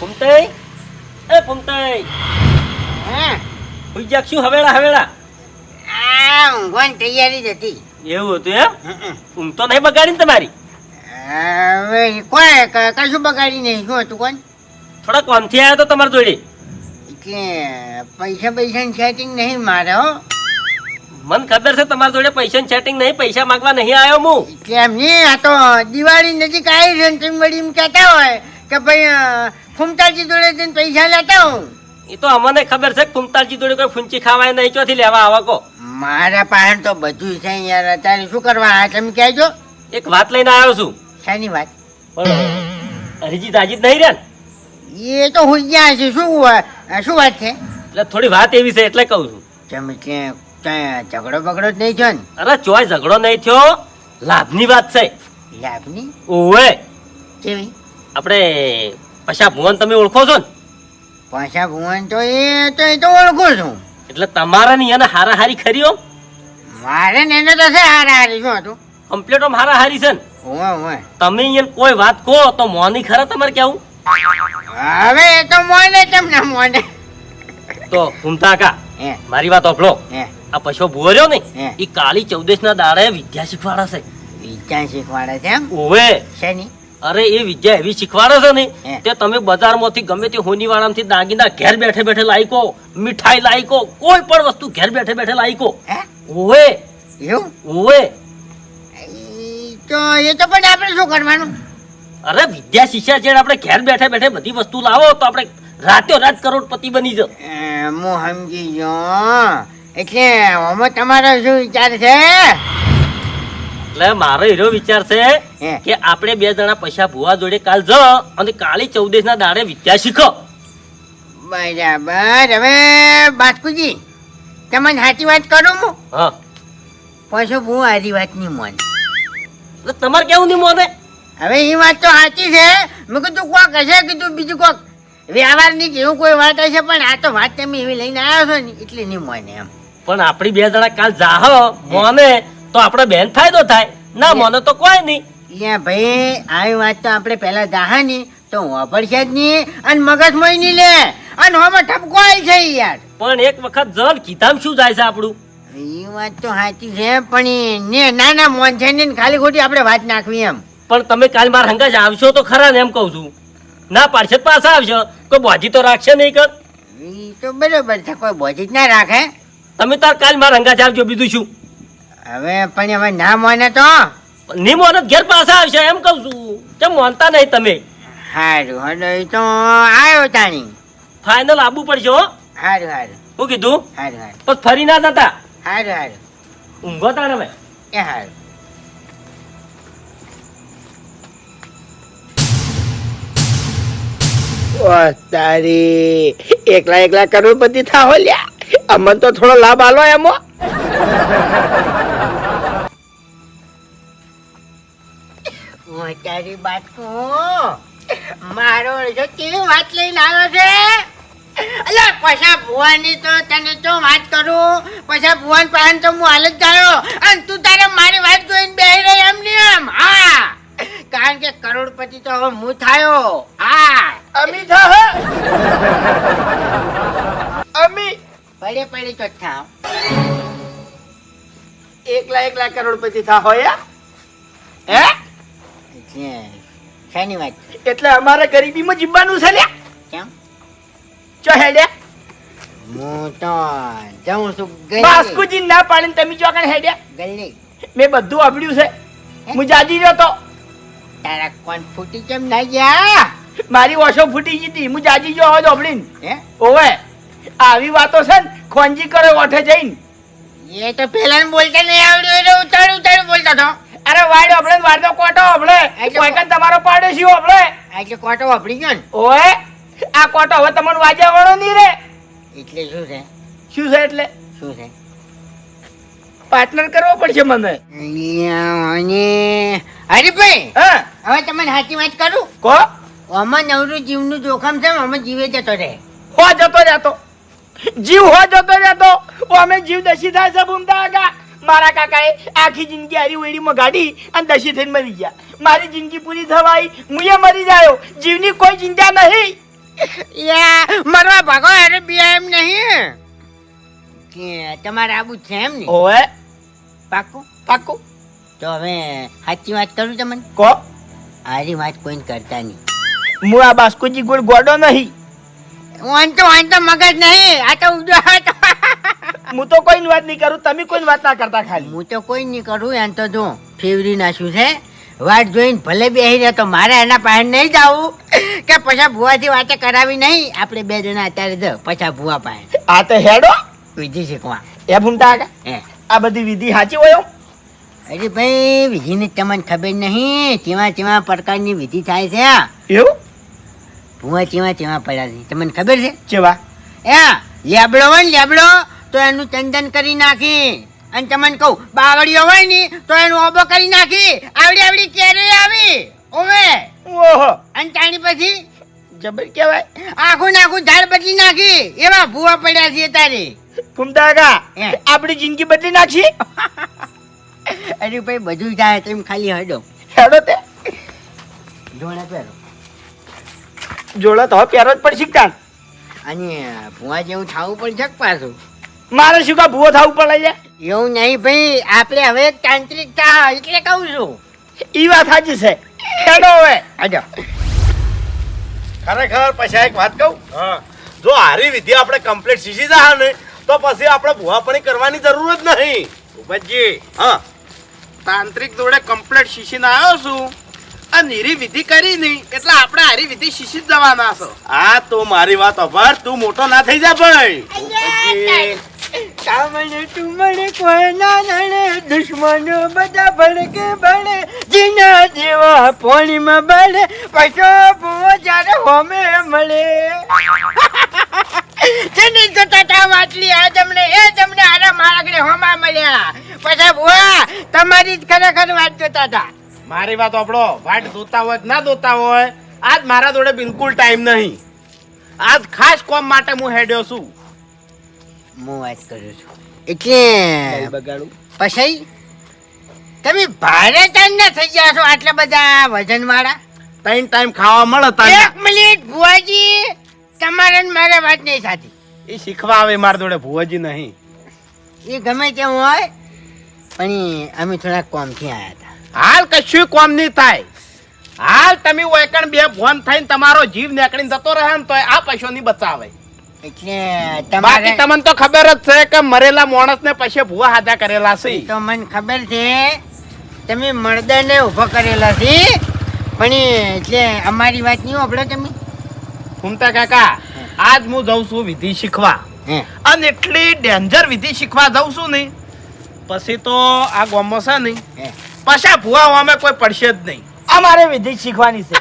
ફૂમતાઈ એ ફૂમતાઈ હા? જાક શું? હવેળા હવેળા. આ ઊંઘવાની તૈયારી જ હતી. એવું હતું એમ? ઊંઘ તો નહીં બગાડી ને તમારી? હવે કોઈ ક- કશું બગાડી નહીં. શું હતું કોણ થોડા કોમથી આવ્યો તો તમારી જોડે. એટલે પૈસા પૈસાની સેટિંગ નહીં મારે હો. મને ખબર છે તમારી જોડે પૈસા સેટિંગ નહીં પૈસા માંગવા નહીં આવ્યો હું. કેમ નહીં આ તો દિવાળી નજીક આવી છે ને તમે વળી એમ કહેતા હોય કે ભાઈ ફૂમતાજી જોડે જઈને પૈસા લેતા હું. એ તો અમને ખબર છે ફૂમતાજી જોડે કોઈ ફૂંચી ખાવાય નહીં ચોથી લેવા આવા કો મારા પાસે તો બધું છે યાર અત્યારે શું કરવા આ તમે કહેજો. એક વાત લઈને આવ્યો છું. શાની વાત? હરીજી તાજી જ નહીં રે એ તો હોઈ ગયા છે શું શું વાત છે? એટલે થોડી વાત એવી છે એટલે કહું છું. તમે કે ત્યાં ઝઘડો બગડો જ નહીં થયો ને? અરે ચોય ઝઘડો નહીં થયો લાભની વાત છે. લાભની? ઓવે. કેવી? આપણે પછા ભુવન તમે ઓળખો છો ને? પાછા ભુવન તો એ તો એ તો ઓળખું છું. એટલે તમારા ની એને હારા હારી ખરી હો. મારે ને એને તો છે હારા હારી શું હતું? કમ્પ્લીટ ઓમ હારા હારી છે ને. ઓય ઓય તમે અહીંયા કોઈ વાત કહો તો મોની ખરા તમારે કેવું હવે એ તો મોને તમને મોને. તો ઘૂમતા કા મારી વાત ઓફળો હે. આ પશુ ભૂવો રહ્યો ને એ કાળી ચૌદેશ ના દાડે વિદ્યા શીખવાડે છે. વિદ્યા શીખવાડે છે એમ? ઓવે શેની? અરે એ વિદ્યા એવી શીખવાડે છે ને કે તે તમે બજારમાંથી ગમે તે હોની વાળામાંથી દાગીના ઘેર બેઠે બેઠે લાયકો મીઠાઈ લાયકો કોઈ પણ વસ્તુ ઘેર બેઠે બેઠે લાયકો. હે? ઓવે. એવું? ઓવે. તો એ તો પણ આપણે શું કરવાનું? અરે વિદ્યા શિષ્યા છે આપણે ઘેર બેઠે બેઠે બધી વસ્તુ લાવો તો આપણે રાતે રાત કરોડપતિ બની જ હું સમજી ગયો. એટલે આમાં તમારો શું વિચાર છે? એટલે મારો હીરો વિચાર છે કે આપણે બે જણા પૈસા ભુવા જોડે કાલ જ અને કાળી ચૌદેશ ના દાડે વિદ્યા શીખો. બરાબર. હવે બાસ્કુજી તમને સાચી વાત કરું હું? હા. પાછો હું આજી વાત નહીં મોન તમારે કેવું નહીં મોને? હવે એ વાત તો સાચી છે. મેં કીધું કોક હશે? કીધું બીજું કોક. વ્યવહારની કેવું કોઈ વાત હશે? પણ આ તો વાત તમે એવી લઈને આવ્યો છો ને એટલે નહીં મોને એમ. પણ આપણી બે જણા કાલ જાહો મોને. તો આપણો બેન ફાયદો થાય. ના મને તો કોઈ નહીં. લે ભાઈ આવી વાત તો આપણે પહેલા દાહાની તો વાપરશે જ નહીં અને મગજ મોઈ નહીં લે. અને હવે ઠપકો આવી છે યાર. પણ એક વખત જલ કીધામ શું જાય છે આપણું? એ વાત તો સાચી છે પણ ને ના ના મોન છે ને ખાલી ખોટી આપણે વાત નાખવી એમ. પણ તમે કાલ મારા હંગાજ આવશો તો ખરા ને એમ કહું છું. ના પાડશે તો પાછા આવશો. કોઈ બોજી તો રાખશે નહીં કર એ તો બરોબર છે કોઈ બોજી જ ના રાખે. તમે તાર કાલ મારા હંગાજ આવજો બીજું શું? હવે પણ હવે ના મોને તો? ની મોને ઘેર પાછા આવશે એમ કહું છું. કેમ મોનતા નહીં તમે? હારું હડો એ તો આવ્યો તાણી. ફાઇનલ આવવું પડશે હો. હારું હારું. શું કીધું? હારું હારું. પણ ફરી ના જતા? હારું હારું. ઊંઘો તાણ હવે. એ હારું. તારી એકલા એકલા કરોડપતિ થા લ્યા. અમન તો થોડો લાભ આલો એમો. તારી બાટકો મારો જો કેવી વાત લઈને આવ્યો છે? અલે પછા ભુવાની તો તને તો વાત કરું. પછા ભુવાન પાન તો હું હાલ જ ગયો અને તું તારે મારી વાત જોઈને બેહી રહી એમ ને એમ? હા. કારણ કે કરોડપતિ તો હવે હું થાયો. હા. અમી થા અમી. પડે પડે તો થાવ. એકલા એકલા કરોડપતિ થા હોય હે? શાની વાત? એટલે અમારે ગરીબીમાં જીવવાનું છે લે કેમ? ચો હેડ્યા હું તો જાઉં છું બાસ્કુજી ના પાડીને તમે ચોકણ હેડ્યા ગલી. મેં બધું વાપર્યું છે. હું? જાજી રહ્યો તો. તારા કોણ ફૂટી કેમ ના ગયા? મારી ઓશો ફૂટી ગઈ હતી. હું જાજી જો ઓબડીને હે? ઓવે આવી વાતો છે ને ખોંજી કરે ઓઠે જઈને. એ તો પેલા બોલતા નહીં આવડ્યું એટલે ઉતાળું ઉતાળું બોલતા હતો અરે વાડ આપણે વાડ તો કોટો આપણે એટલે- કોઈ કન તમારો પાડોશી આપણે એટલે કોટો વાપરી ગયો ને? ઓએ આ કોટો હવે તમને વાજ્યા વણો નહીં રે. એટલે શું છે? શું છે એટલે? શું છે? પાર્ટનર કરવો પડશે મને. હરીભાઈ હા? હવે તમને સાચી વાત કરું? કો? આમાં નવરું જીવનું જોખમ છે અમે જીવે જતો રહે. હો જતો રહેતો. જીવ હો જતો રહેતો. ઓ અમે જીવ દશી થાય છે બુમતા આગા. મારા કાકાએ આખી જિંદગી હારી વેડીમાં ગાડી અને દશી થઈને મરી ગયા. મારી જિંદગી પૂરી થવાઈ મુએ મરી જાયો. જીવની કોઈ ચિંતા નહીં. યા મરવા ભાગો અરે બે એમ નહીં. તમારે આબુ છે એમ ને ઓએ પાકું પાકું તો હવે સાચી વાત કરું તમને? કો. આરી વાત કોઈને કરતા નહીં. હું આ બાસ્કુજી ગોળ ગોડો નહીં. વાંચો વાંચો મગજ નહીં. આ તો ઉડો હું તો કોઈ વાત નહીં કરું તમે કોઈ વાત ના કરતા ખાલી. હું તો કોઈ નહીં કરું એમ તો જો ફેવરી નાખ્યું છે? વાટ જોઈને ભલે બેસી તો મારે એના પાસે નહીં જવું કે પછી ભુવાથી વાતે કરાવી નહીં. આપણે બે જણા અત્યારે જ પછી ભુવા પાસે. આ તો હેડો. વિધિ શીખવા એ ભૂમતા હે. આ બધી વિધિ સાચી હોય અરે ભાઈ વિધિની તમને ખબર નહીં ચેવા ચેવા પ્રકારની વિધિ થાય છે એવું? ભુવા ચેવા ચેવા પડ્યા છે તમને ખબર છે? ચેવા? એ લેબડો હોય ને લેબડો તો એનું ચંદન કરી નાખી. અને તમને કહું બાવળીઓ હોય ને તો એનું ઓબો કરી નાખી. આવડી આવડી કેરી આવી. ઓવે ઓહો. અને તાણી પછી જબર કહેવાય આખું નાખું ઝાડ બદલી નાખી. એવા ભૂવા પડ્યા છે તારે. ભૂમતા આપણી જિંદગી બદલી નાખી? અરે ભાઈ બધું થાય તેમ ખાલી હડો. હેડો તે. જોડે પહેરો. જોડો તો પહેરો જ પડશે કાન અને ભૂવા જેવું થાવું પડશે છે પાછું? મારે શું કા ભૂવો થવું પડે છે? એવું નહીં ભાઈ આપણે હવે તાંત્રિક થા એટલે કહું છું. ઈ વાત સાચી છે. હેડો હવે. આજો ખરેખર પછી એક વાત કહું? જો હારી વિધિ આપણે કમ્પ્લીટ શીખી જાય ને તો પછી આપણે ભૂવાપણી કરવાની જરૂર જ નહીં. ઉપજી હા. તાંત્રિક જોડે કમ્પ્લીટ શીખીને આવ્યો છું. આ નીરી વિધિ કરી નહીં એટલે આપણે હારી વિધિ શીખી જવાના છો. આ તો મારી વાત અભર તું મોટો ના થઈ જા ભાઈ. કામણે તુમણે કોઈ ના નડે દુશ્મનો બધા ભડકે ભણે જીના જેવા પોણીમાં બળે પછો ભૂવો જ્યારે હોમે મળે. જેની જોતા તા વાટલી આ તમને, એ તમને આરા મારા ઘરે હોમા મળ્યા. પછી ભૂવા, તમારી જ ખરેખર વાત જોતા હતા મારી વાત આપણો વાટ દોતા હોય ના દોતા હોય, આજ મારા જોડે બિલકુલ ટાઈમ નહીં. આજ ખાસ કોમ માટે હું હેડ્યો છું. હું વાત કરું છું. એટલે બગાડું? પછી તમે ભારે તને થઈ ગયા છો આટલા બધા વજન વાળા ત્રણ ટાઈમ ખાવા મળે તો એક મિનિટ ભુવાજી તમારે ને મારે વાત નહીં સાચી એ શીખવા આવે મારા જોડે ભુવાજી નહીં. એ ગમે તેમ હોય પણ અમે થોડા કોમથી આવ્યા હતા. હાલ કશું કોમ નહીં થાય. હાલ તમે વેકણ બે ફોન થઈને તમારો જીવ નીકળીને જતો રહે ને તો આ પૈસો નહીં બચાવે. બાકી તમારે તમને તો ખબર જ છે કે મરેલા માણસ ને પછી ભૂવા હાથા કરેલા છે. તો મને ખબર છે તમે મળદને ઊભો કરેલા છે. પણ એટલે અમારી વાત નહીં આપણે તમે. ઘૂમતા કાકા આજ હું જઉં છું વિધિ શીખવા. અને એટલી ડેન્જર વિધિ શીખવા જઉં છું ને પછી તો આ ગોમો છે ને પાછા ભૂવા અમે કોઈ પડશે જ નહીં. અમારે વિધિ શીખવાની છે.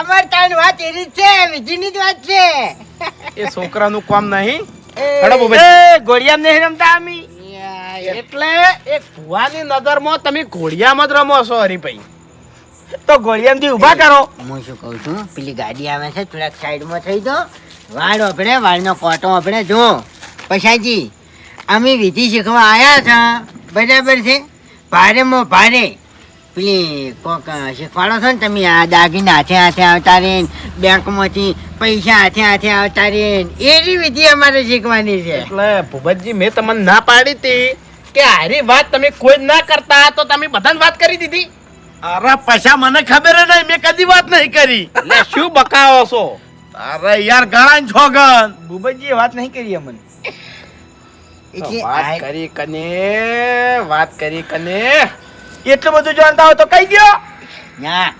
અમાર તારી વાત જ છે વિધિની જ વાત છે. એ છોકરાનું કામ નહીં? હેડો બોબે. નહીં રમતા અમે? એટલે એ ભૂવાની નજરમાં તમે ઘોડિયામાં જ રમો છો હરીભાઈ. તો ઘોડિયામથી ઊભા કરો. હું શું કહું છું? પેલી ગાડી આવે છે થોડાક સાઈડમાં થઈ દો વાળ આપણે વાળનો કોટો આપણે જો. પછાજી અમે વિધિ શીખવા આવ્યા છે બરાબર છે? ભારેમાં ભારે. પેલી કોક શીખવાડો છો ને તમે આ દાગીને હાથે હાથે આવતા રે બેંકમાંથી પૈસા હાથે હાથે આવતા રે એવી વિધિ અમારે શીખવાની છે. એટલે ભૂપતજી મેં તમને ના પાડી હતી કે હારી વાત તમે કોઈ જ ના કરતા તો તમે બધાને વાત કરી દીધી? અરે પૈસા મને ખબર નહીં મેં કદી વાત નહીં કરી. એટલે શું બકાવો છો? અરે યાર ગળા છોગન. ભૂપતજીએ વાત નહીં કરી અમને. વાત આ- કરી કને વાત કરી કને. એટલું બધું જાણતા હોય તો કહી દો ના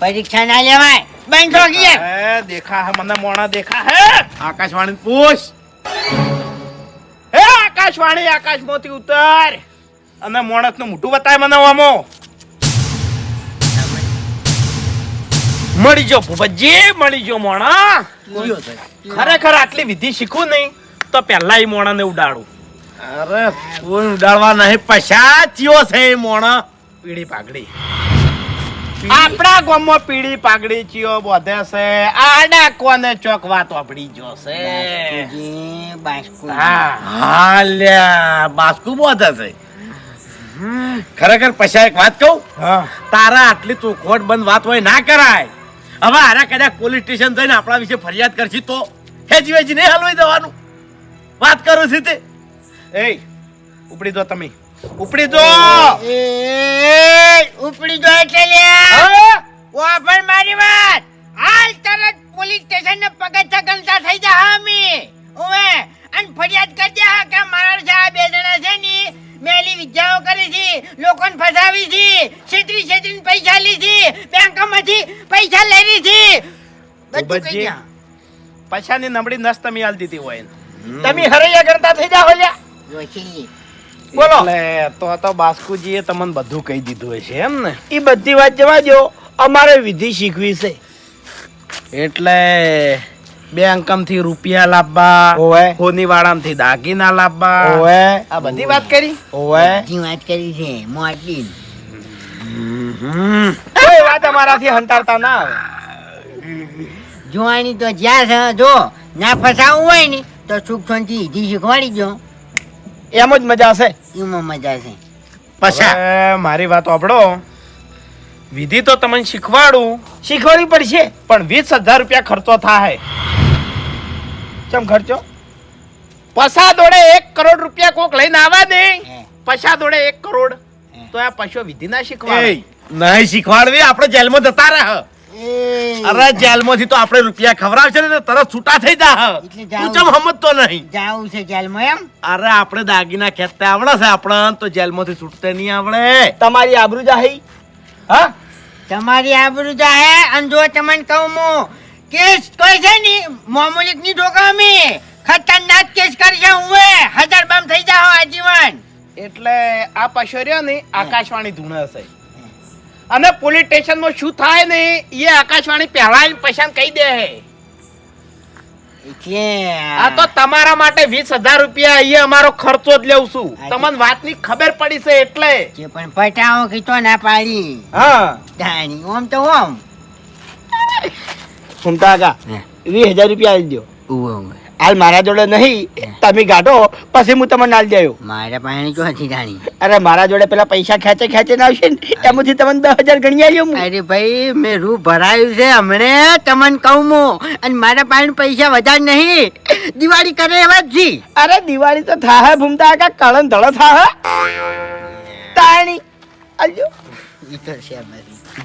પરીક્ષા ના લેવાય. બંધ ગયા દેખા હે મને મોણા દેખા હે. આકાશવાણી પૂછ. હે આકાશવાણી આકાશ મોતી ઉતર. અને મોણસનું મોટું બતાય મને આમો. મળી જો ભૂપતજી મળી જો મોણા. ખરેખર આટલી વિધિ શીખું નહીં તો પહેલા એ મોણા ને ઉડાડું. અરે કોઈ ઉડાડવા નહીં પછા ચિયો છે એ મોણ. પીળી પાઘડી. આપણા ગામમાં પીળી પાઘડી ચિયો બોધે છે. આડા કોને ચોક વાત વાપડી જો છે. બાસ્કુજી, બાસ્કુજી. હા. હા લ્યા બાસ્કુ બોધે છે. ખરેખર પછા એક વાત કહું? તારા આટલી તું ખોટ બંધ વાત હોય ના કરાય. હવે આરા કદાચ પોલીસ સ્ટેશન જઈને આપણા વિશે ફરિયાદ કરશી તો હેજી વેજી નહીં હલવાઈ દેવાનું વાત કરું છું તે. એ ઉપડી દો તમે. ઉપડી દો! એ ઉપડી દો એટલે? ઓ પણ મારી વાત. હાલ તરત પોલીસ સ્ટેશન ને પગથિયા ગણતા થઈ જા હામી ઓવે અને ફરિયાદ કરી દે હા કે મારા છે બે જણા છે ની મેલી વિદ્યાઓ કરી છે લોકોને ફસાવી છે છેતરી છેતરીને પૈસા લીધી બેંકમાંથી પૈસા લઈ લીધી બધું કહી ગયા પૈસાની નબળી નસ તમે હાલ દીધી હોય તમે હરૈયા કરતા થઈ જાઓ લ્યા જોશી. બોલો. તો તો બાસ્કુજીએ તમને બધું કહી દીધું હશે એમ ને? એ બધી વાત જવા દો અમારે વિધિ શીખવી છે. એટલે બેંકમથી રૂપિયા લાવવા ઓવે. હોની વાળામથી દાગીના લાવવા. ઓવે. આ બધી વાત કરી? ઓવે. બધી વાત કરી છે મોટી કોઈ વાત અમારાથી હંતારતા ના આવે. જોવાની તો જ્યાં છે જો. ના ફસાવું હોય ને તો સુખ શાંતિ ઈધી શીખવાડી દો એમ જ મજા છે એમાં મજા છે પછી. હવે મારી વાત આપડો વિધિ તો તમને શીખવાડું. શીખવાડવી પડશે. પણ વીસ હજાર રૂપિયા ખર્ચો થાય. ચમ ખર્ચો? પસા દોડે એક કરોડ રૂપિયા કોક લઈને આવા દે. હે. પૈસા દોડે એક કરોડ. તો આ પશુ વિધિ ના શીખવાડે. એ નહીં શીખવાડવી આપણે જેલમાં જતા રહે. અરે જેલમાંથી તો આપણે રૂપિયા ખવડાવશે ને તરત છૂટા થઈ જા તું ચમ સમજતો નહીં? જાવું છે જેલમાં એમ. અરે આપણે દાગીના ખેતતા આવડે છે આપણે તો જેલમાંથી છૂટતે નહીં આવડે. તમારી આબરૂ જાહી? હા? તમારી આબરૂ જાહે અને જો તમને કહું હું કેસ કોઈ છે ને મામૂલિકની ઠોકામી ખતરનાક કેસ કરશે હું હજાર બામ થઈ જાઓ આજીવન. એટલે આ પશોર્યો રહ્યો ને આકાશવાણી ધૂણા હશે. અને પોલીસ સ્ટેશનમાં શું થાય ને એ આકાશવાણી પહેલા પૈસા કહી દે આ તો તમારા માટે વીસ હજાર રૂપિયા એ અમારો ખર્ચો જ લેવું છું. તમને વાતની ખબર પડી છે એટલે. જે પણ પટાવો કીધો ના પાડી. હા. ઓમ તો ઓમ. સુનતા કાકા વીસ હજાર રૂપિયા આપી દો હાલ મારા જોડે નહીં તમે ગાઢો પછી હું તમને નાલ દેયો મારા પાસે જો હતી જાણી? અરે મારા જોડે પેલા પૈસા ખેંચે ખેંચે ના આવશે ને એમાંથી તમને દસ હજાર ગણી આવ્યો હું. અરે ભાઈ મેં રૂ ભરાયું છે હમણે તમને કહું હું. અને મારા પાસે પૈસા વધારે નહીં. દિવાળી કરે એવા જ અરે દિવાળી તો થાહે ભૂમતા કાકા કળન ધળ થાહે. તાણી આજો.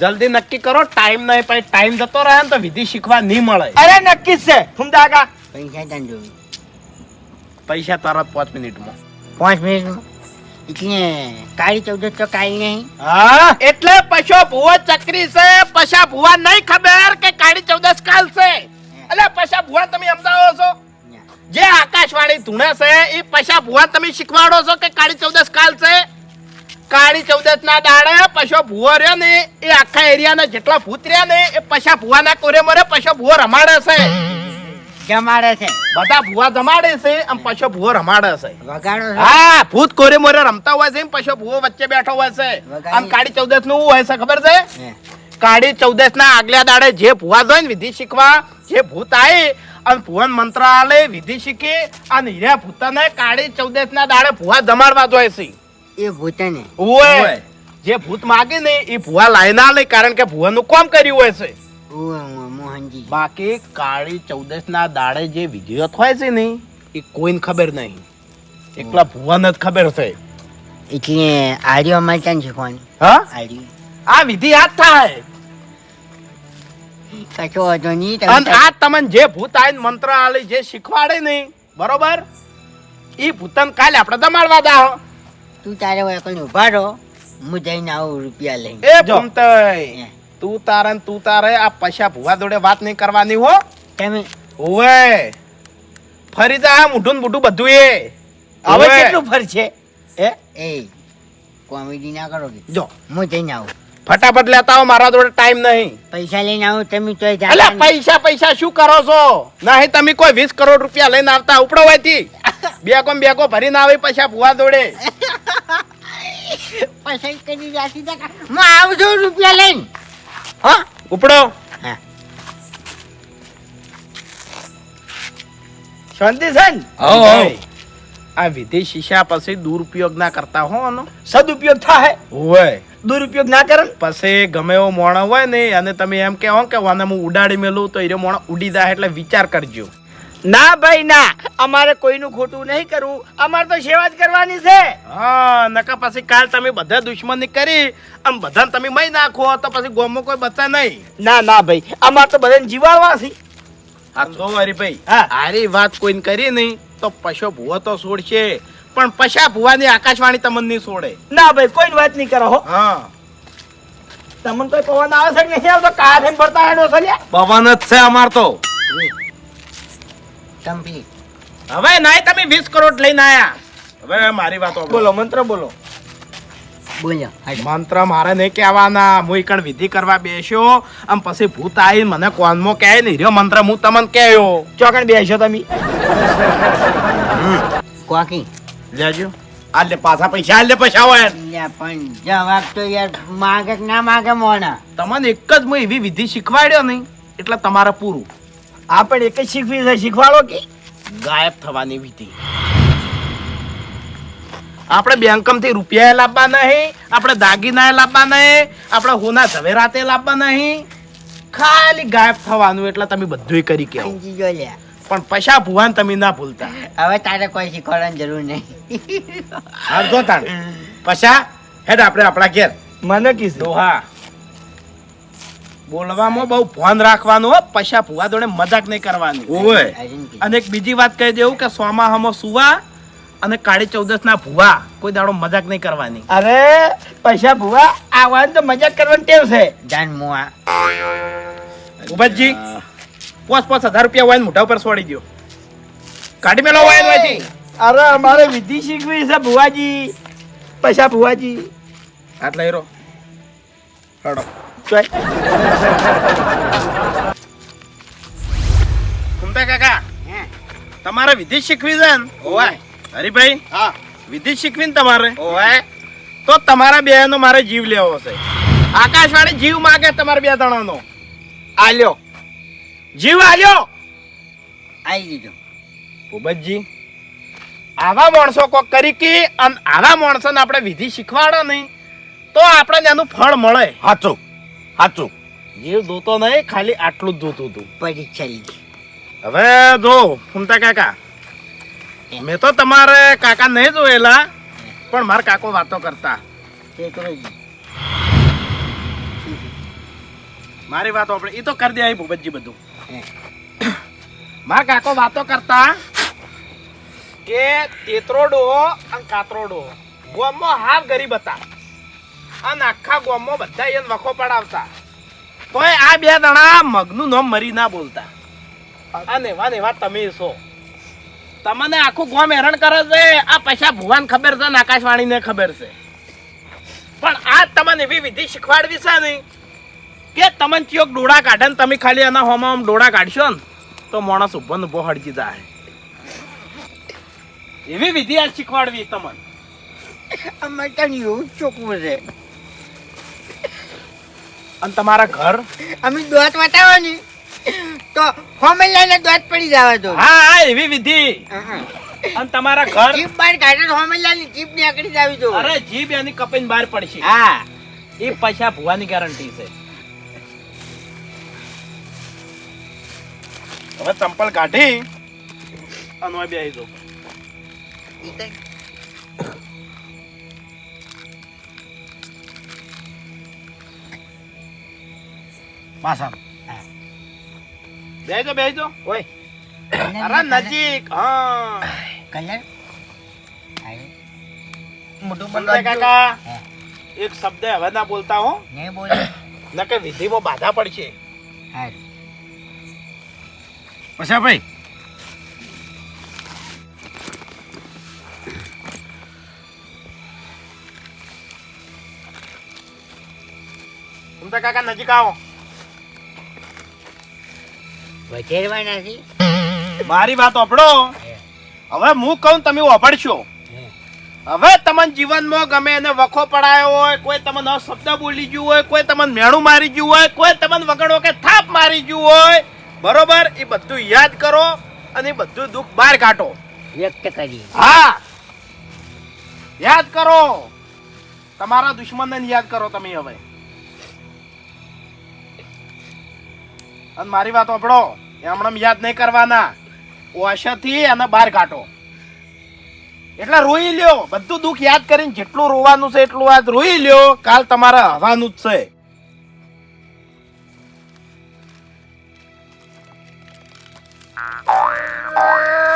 જલ્દી નક્કી કરો ટાઈમ નહીં પછી ટાઈમ જતો રહે ને તો વિધિ શીખવા નહીં મળે. અરે નક્કી છે. ફૂમદાકા પૈસા ત્યાં જોઈ પૈસા તરત પાંચ મિનિટમાં. પાંચ મિનિટમાં? એટલે કાળી ચૌદ તો કાળી નહીં. હા? એટલે પશો ભુવા ચક્રી છે પશા ભુવા નહીં ખબર કે કાળી ચૌદસ કાલ છે. એટલે પશા ભુવા તમે સમજાવો છો? જે આકાશવાણી ધૂણે છે એ પશા ભુવા તમે શીખવાડો છો કે કાળી ચૌદસ કાલ છે? કાળી ચૌદસ ના દાડે પશો ભુવો રહ્યો ને એ આખા એરિયાના જેટલા ભૂત રહ્યા ને એ પશા ભુવાના કોરે મોરે પશો ભૂવો રમાડે છે. જમાડે છે. બધા ભૂવા જમાડે છે અને પશુ ભૂવો રમાડે છે. વગાડો હા ભૂત કોરે મોરે રમતા હોય છે પશુ ભૂવો વચ્ચે બેઠો હોય છે. આમ કાળી ચૌદસનું હોય છે ખબર છે? કાળી ચૌદસ ના આગલા દાડે જે ભૂવા જોઈ ને વિધિ શીખવા જે ભૂત આવે અને ભુવન મંત્રાલય વિધિ શીખી અને હીરા ભૂતાને કાળી ચૌદસ ના દાડે ભુવા જમાડવા જોઈએ છે. એ ભૂતને. ઓય જે ભૂત માગે ને એ ભુવા લાઈ ના લે કારણ કે ભુવાનું કોમ કર્યું હોય છે. મોહનજી. બાકી કાળી ચૌદસ ના દાડે જે વિધિઓ થાય છે ને એ કોઈને ખબર નહીં. એકલા ભુવન જ ખબર છે. એટલે આર્યો અમારે ત્યાં શીખવાની હા? આર્યો. આ વિધિ યાદ થાય. કશો વાંધો નહીં અને આ તમને જે ભૂત આઈને મંત્ર આલે જે શીખવાડે નહીં બરોબર? એ ભૂતન કાલે આપણે દમાડવા દા. તું તારે કોઈ ઊભા રહો હું જઈને આવું રૂપિયા લઈને. એ જો. તું તારે ને તું તારે આ પૈસા ભૂવા જોડે વાત નહીં કરવાની હો. કેમ? ઓવે. ફરી જા મૂઠું ને બુઢું બધું એ. હવે. કેટલું ફર છે એ એ કોમેડી ના કરો કે. જો. હું જઈને આવું. ફટાફટ લેતા આવો મારા જોડે ટાઈમ નહીં. પૈસા લઈને આવું તમે તો અલે પૈસા પૈસા શું કરો છો? નહીં તમે કોઈ વીસ કરોડ રૂપિયા લઈને આવતા ઉપડો હોયથી. બેકો બે બેકો ભરીને આવે પૈસા ભુવા જોડે. પૈસા કરી જાતી તા હું આવું રૂપિયા લઈને. હા? ઉપડો. હા. શાંતિ છે ને? આ વિદેશ શીશા પછી દુરુપયોગ ના કરતા હો આનો? સદુપયોગ થાય હોય. દુરુપયોગ ના કરે પછી ગમે એવો મોણો હોય ને અને તમે એમ કહો કે વાને હું ઉડાડી મેલું તો એ મોણો ઉડી જાય એટલે વિચાર કરજો. ના ભાઈ ના. અમારે કોઈનું ખોટું નહીં કરવું. અમારે તો સેવા જ કરવાની છે. હા નકા પછી કાલ તમે બધા દુશ્મની કરી આમ બધાને તમે મય નાખો તો પછી ગોમમાં કોઈ બચતા નહીં. ના ના ભાઈ. અમારે તો બધાને જીવાડવા છે. આ તો હરીભાઈ હા. આરી વાત કોઈને કરી નહીં તો પશો ભૂવો તો છોડશે. પણ પશા ભૂવાની આકાશવાણી તમને નહીં છોડે. ના ભાઈ કોઈ વાત નહીં કરો હા. તમને કોઈ પવન આવે છે કે નહીં આવતો? કાર ભરતા હેડો છે પવન જ છે અમાર તો. કમ્પ્લીટ હવે નહીં તમે વીસ કરોડ લઈને આયા. હવે મારી વાત બોલો મંત્ર બોલો. બોલ્યા. મંત્ર મારે નહીં કહેવાના. હું એકણ વિધિ કરવા બેસ્યો આમ પછી ભૂત આવી મને કોનમાં કહે નહીં રહ્યો મંત્ર હું તમને કહ્યો. ચોકણ બેસો તમે? કોકી? લેજો. આલે પાછા પૈસા આ પૈસા હોય. પણ જવાબ તો યાર માગે કે ના માગે મોણા તમને એક જ હું એવી વિધિ શીખવાડ્યો નહીં એટલે તમારે પૂરું. આ પણ એક જ શીખવી છે? શીખવાડો કે? ગાયબ થવાની વિધિ. આપણે બેંકમથી રૂપિયા લાવવા નહીં આપણે દાગીના લાવવા નહીં આપણે હોના ઝવેરાતે લાવવા નહીં ખાલી ગાયબ થવાનું એટલે તમે બધું કરી લ્યા. પણ પૈસા ભુવાન તમે ના ભૂલતા. હવે તારે કોઈ શીખવાડવાની જરૂર નહીં. હા જો તાણ. પૈસા હેડ આપણે આપણા ઘેર. મને કીધું. દોહા. બોલવામાં બહુ ભાન રાખવાનું હો પૈસા ભુવા જોડે મજાક નહીં કરવાની. ઓય. અને એક બીજી વાત કહી દેવું કે સોમા હમો સુવા અને કાળી ચૌદસ ના ભુવા. કોઈ દાડો મજાક નહીં કરવાની. અરે પૈસા ભુવા આવવાનું તો મજાક કરવાની ટેવ છે. જાન મુઆ ઉબતજી પોસ પોસ હજાર રૂપિયા હોય મોઢા ઉપર છોડી દો કાઢી મેલો હોય અરે અમારે વિધિ શીખવી છે ભુવાજી. પૈસા ભુવાજી. આટલા હીરો હડો. ચોય. કુંતા કાકા. હે. તમારે વિધિ શીખવી છે ને? ઓય હરીભાઈ હા. વિધિ શીખવીને તમારે? ઓય તો તમારા બે નો મારે જીવ લેવો છે. આકાશવાણી જીવ માગે તમારા બે જણાનો. આલ્યો. જીવ આલ્યો. આવી દીધું ભૂપતજી આવા માણસો કોક કરી કે અને આવા માણસોને આપણે વિધિ શીખવાડો નહીં તો આપણે એનું ફળ મળે. હાચું હાચું. જીવ જોતો નહીં ખાલી આટલું જ જોતું હતું. પરીક્ષા લીધી હવે જો ફૂમતા કાકા. મેં તો તમારે કાકા નહીં જોયેલા પણ મારા કાકો વાતો કરતા. મારી વાતો આપણે એ તો કરી દે ભૂપતજી બધું. મારા કાકો વાતો કરતા કે તેતરો ડોહો અને કાતરો ડોહો ગોમમાં હાવ ગરીબ હતા. અને આખા ગામમાં બધા એને વખો પડાવતા. તોય આ બે જણા મગનું નામ મરી ના બોલતા. અને એવા ને તમે છો. તમને આખું ગોમ હેરાન કરે છે. આ પૈસા ભુવાન ખબર છે ને આકાશવાણીને ખબર છે. પણ આ તમને એવી વિધિ શીખવાડવી છે ને કે તમને ચોક ડોળા કાઢે ને તમે ખાલી એના હોમાં આમ ડોળા કાઢશો ને તો માણસ ઊભો ને ઊભો હળજી જાય. એવી વિધિ આ શીખવાડવી તમને. અમારે ત્યાં એવું જ ચોખ્ખું છે. અને તમારા ઘર? અમે દોત વટાવવાની. તો હોમે લઈને દોત પડી જવા દો. હા હા એવી વિધિ. અને તમારા ઘર? જીપ બહાર કાઢે તો હોમે લઈને જીપ નીકળી જાવી દો અરે જીપ એની કપીને બહાર પડશે. હા. એ પૈસા ભુવાની ગેરંટી છે. હવે ચંપલ કાઢી અને બેસી જાઓ. પાછા બેજો બેજો. ઓય. અરે નજીક હા. કલ્યાણ. મોટું બંને કાકા? એક શબ્દ હવે ના બોલતા હો. નહીં બોલે. કે વિધિમાં બાધા પડશે. હા પછા ભાઈ કાકા નજીક આવો. વધેરવાના છે મારી વાત ઓપડો હવે હું કહું તમે ઓપડશો હવે તમને જીવનમાં ગમે એને વખો પડાયો હોય કોઈ તમને શબ્દ બોલી ગયું હોય કોઈ તમને મેણું મારી ગયું હોય કોઈ તમને વગડો કે થાપ મારી ગયું હોય બરોબર? એ બધું યાદ કરો અને બધું દુઃખ બહાર કાઢો. વ્યક્ત કરી હા. યાદ કરો. તમારા દુશ્મનને યાદ કરો તમે હવે. અને મારી વાત સાંભળો, એમણે યાદ નહીં કરવાના. ઓશથી અને બહાર કાઢો. એટલે રોઈ લ્યો, બધું દુઃખ યાદ કરીને જેટલું રોવાનું છે એટલું આજ રોઈ લ્યો, કાલ તમારે હવાનું જ છે. બસ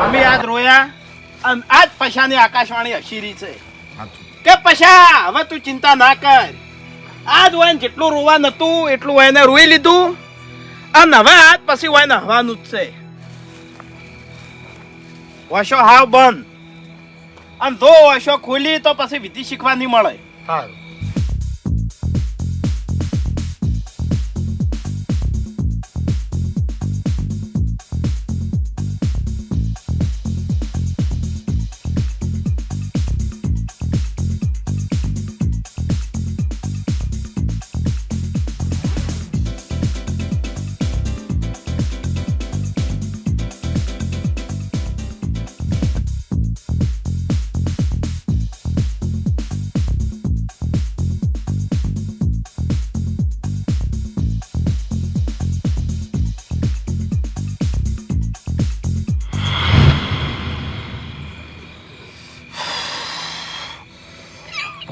અમે આજ રોયા. અને આજ પૈસાની આકાશવાણી હસીરી છે. કે પૈસા હવે તું ચિંતા ના કર. આજ હોય ને જેટલું રોવા નતું એટલું હોય એને રોઈ લીધું. અને હવે આજ પછી હોય ને હવાનું જ છે. વશો હાવ બંધ. અને જો વશો ખોલી તો પછી વિધિ શીખવા નહીં મળે.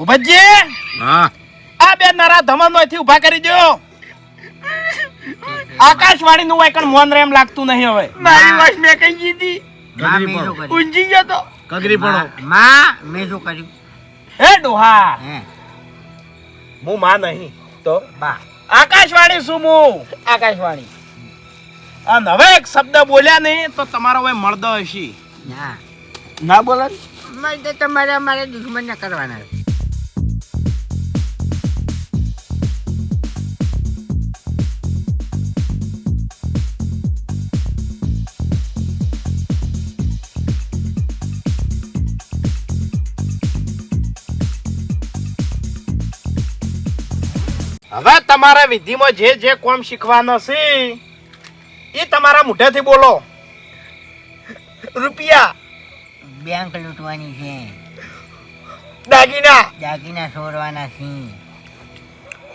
ભૂપતજી હા. આ બે નરા ધમનમાંથી ઊભા કરી દો આકાશવાણી નું વાયકણ મોન રેમ એમ લાગતું નહીં હવે. મારી વાત મેં કઈ દીધી. ઊંઝી ગયો તો. કગરી પડો. માં મેં શું કર્યું? હે ડોહા. હું. માં નહીં તો? બા. આકાશવાણી શું હું? આકાશવાણી. અને હવે એક શબ્દ બોલ્યા નહીં તો તમારો હવે મળદો હશે. ના. ના બોલે તમારે અમારે દુશ્મન ના કરવાના. હવે તમારા વિધિમાં જે જે કોમ શીખવાનો છે એ તમારા મોઢેથી બોલો. રૂપિયા. બેંક લૂંટવાની છે. દાગીના. દાગીના ચોરવાના છે.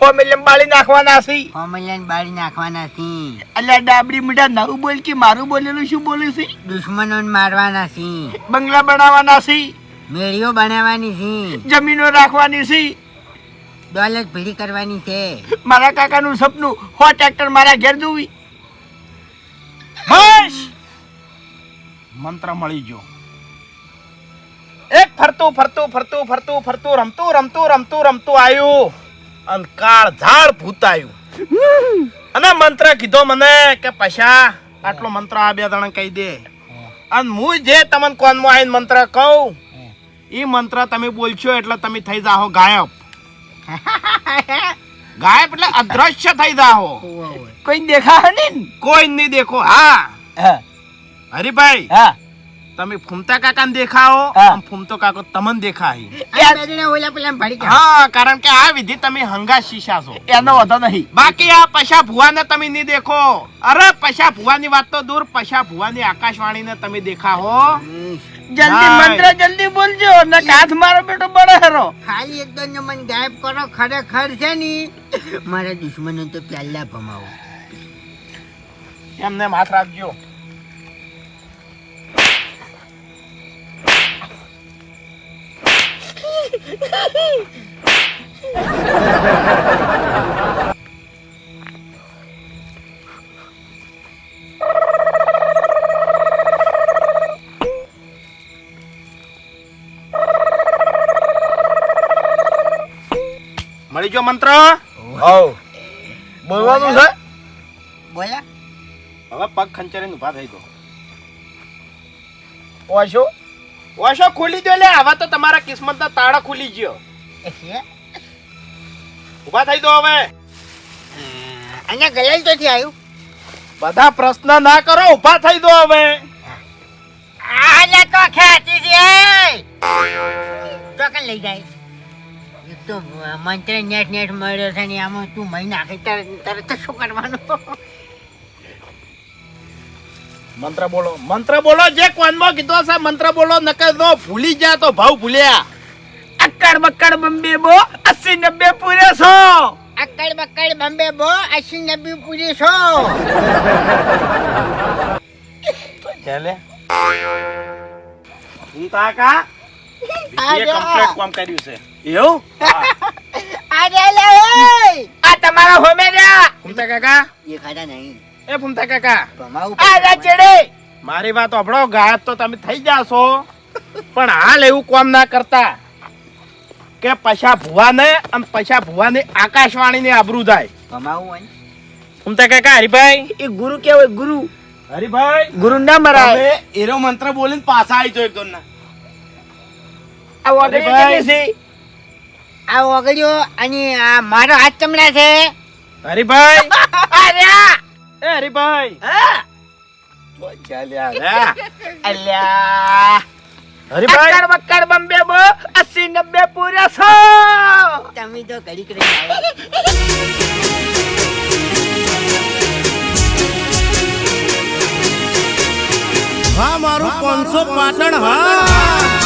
હોમેલમ બાળી નાખવાના છે. હોમલેન્ડ બાળી નાખવાના છે. અલ્યા ડાબડી મીઠા નવું બોલ કે મારું બોલેલું શું બોલે છે? દુશ્મનોને મારવાના છે. બંગલા બનાવવાના છે. મેળીઓ બનાવવાની છે. જમીનો રાખવાની છે. દોલત ભેળી કરવાની છે. મારા કાકાનું સપનું હો ટ્રેક્ટર મારા ઘેર જોવી. બસ! મંત્ર મળી ગયો. એક ફરતું ફરતું ફરતું ફરતું ફરતું રમતું રમતું રમતું રમતું આવ્યું. અને કાળ ઝાડ ભૂત આવ્યું અને મંત્ર કીધો મને કે પૈસા આટલો મંત્ર આ બે જણા કહી દે. અને હું જે તમને કોનમાં આવીને મંત્ર કહું એ મંત્ર તમે બોલશો એટલે તમે થઈ જાઓ ગાયબ. ગાયબ એટલે અદ્રશ્ય થઈ જાઓ. કોઈ દેખા નહીં કોઈ નહીં દેખો હા. હરિભાઈ હા. તમે ફૂમતા કાકા દેખાઓ ફૂમતો કાકો તમને દેખાય. હા કારણ કે આ વિધિ તમે હંગા શીશા છો. એનો વધો નહીં. બાકી આ પૈસા ભુવાને તમે નહીં દેખો. અરે પૈસા ભુવાની વાત તો દૂર પૈસા ભુવાની આકાશવાણીને તમે દેખાઓ જલ્દી મંત્ર જલ્દી બોલજો ને કાથ મારો બેટો બડો હેરો. ખાલી એકદમ ને મન ગાયબ કરો ખરેખર છે ને મારા દુશ્મને તો પહેલા ભમાવો. એમને માથ રાખજો. Ha ગયો મંત્ર? હવ. બોલવાનું છે? બોલ્યા હવે પગ ખંચરીને ઊભા થઈ ગયો. ઓશો ઓશો ખુલી ગયો લે. હવે તો તમારા કિસ્મતના તાળા ખુલી ગયો. ઊભા થઈ દો હવે. અહીંયા ગયેલ તો થી આવ્યું? બધા પ્રશ્ન ના કરો ઊભા થઈ દો હવે. આને તો ખેંચી. તો મંત્ર નેટ નેટ મળ્યો છે ને આમાં તું મહી નાખી તરત શું કરવાનું? મંત્ર બોલો મંત્ર બોલો જે કોનમાં કીધો છે મંત્ર બોલો નકર તો ભૂલી જા તો ભાવ ભૂલ્યા. અક્કડ બક્કડ બંબે બો અસી નબ્બે પૂરે છો. અક્કડ બક્કડ બંબે બો અસી નબ્બે પૂરી છો. ચાલે? હું તાકા એ કમ્પ્લીટ કામ કર્યું છે. એવું? અરે લે આ તમારા હોમે રહ્યા ફૂમતા કાકા? એ ખાતા નહીં. એ ફૂમતા કાકા? ભમાવું આ રા મારી વાત સાંભળો ગાયબ તો તમે થઈ જાશો. પણ હાલ એવું કોમ ના કરતા કે પૈસા ભુવાને અને પૈસા ભુવા ને આબરૂ થાય ભમાવું થાય ફૂમતા કાકા હરિભાઈ? એ ગુરુ કેવો ગુરુ. હરિભાઈ? ગુરુ ના મરાય. એરો મંત્ર બોલીને પાછા આવી જાઓ એકદમ ના આ ઓગળી કેટલી છે આ ઓગળ્યો અને આ મારો હાથ ચમડા છે? હરિભાઈ અલ્યા એ હરિભાઈ હા તો ચાલ્યા રે. અલ્યા. હરિભાઈ અક્કડ બક્કડ બંબે બો અસી નબ્બે પૂરે સો. તમે તો ઘડીક રહી હા મારું પાંચસો પાટણ હા.